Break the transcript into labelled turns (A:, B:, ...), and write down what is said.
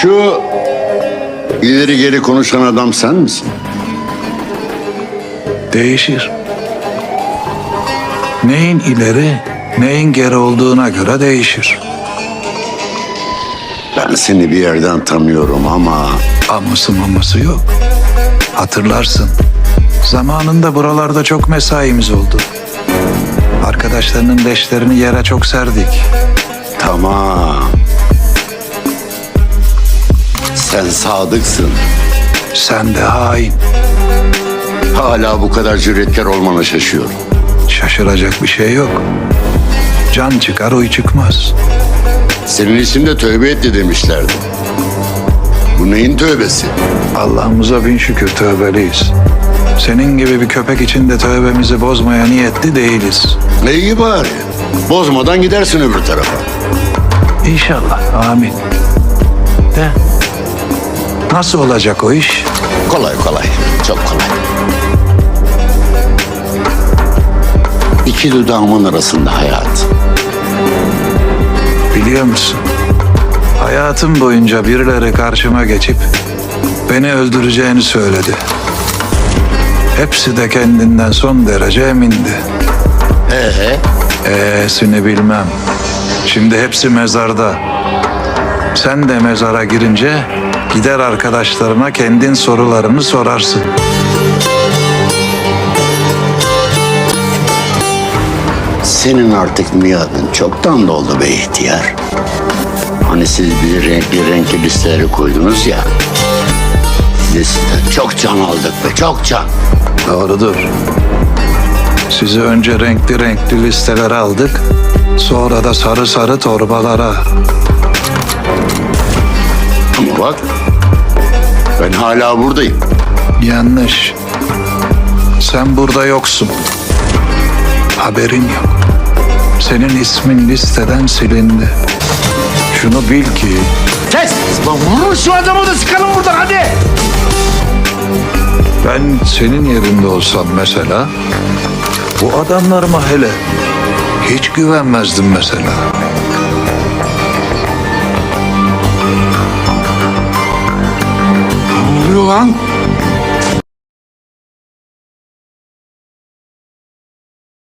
A: Şu ileri geri konuşan adam sen misin?
B: Değişir. Neyin ileri, neyin geri olduğuna göre değişir.
A: Ben seni bir yerden tanıyorum ama
B: Aması maması yok. Hatırlarsın. Zamanında buralarda çok mesaimiz oldu. Arkadaşlarının leşlerini yere çok serdik.
A: tamam. Sen sadıksın.
B: Sen de hain.
A: Hala bu kadar cüretkar olmana şaşıyorum.
B: Şaşıracak bir şey yok. Can çıkar uy çıkmaz.
A: Senin için de tövbe etti demişlerdi. Bu neyin tövbesi?
B: Allah'ımıza bin şükür tövbeliyiz. Senin gibi bir köpek için de tövbemizi bozmaya niyetli değiliz.
A: Ne iyi bari. Bozmadan gidersin öbür tarafa.
B: İnşallah. Amin. Nasıl olacak o iş?
A: Kolay kolay. Çok kolay. İki dudağımın arasında hayat.
B: Biliyor musun? Hayatım boyunca birileri karşıma geçip beni öldüreceğini söyledi. Hepsi de kendinden son derece emindi.
A: Ee,
B: E'sini bilmem. Şimdi hepsi mezarda. Sen de mezara girince gider arkadaşlarına kendin sorularını sorarsın.
A: senin artık miadın çoktan doldu be ihtiyar. Hani siz bir renkli renkli listeleri koydunuz ya. Liste çok can aldık be çok can.
B: Doğrudur. Sizi önce renkli renkli listelere aldık. Sonra da sarı sarı torbalara.
A: Bak ben hala buradayım.
B: Yanlış. Sen burada yoksun. Haberin yok. Senin ismin listeden silindi. Şunu bil ki
C: Kes! Lan vurun şu adamı da çıkalım buradan hadi!
B: ben senin yerinde olsam mesela bu adamlarıma hele hiç güvenmezdim mesela.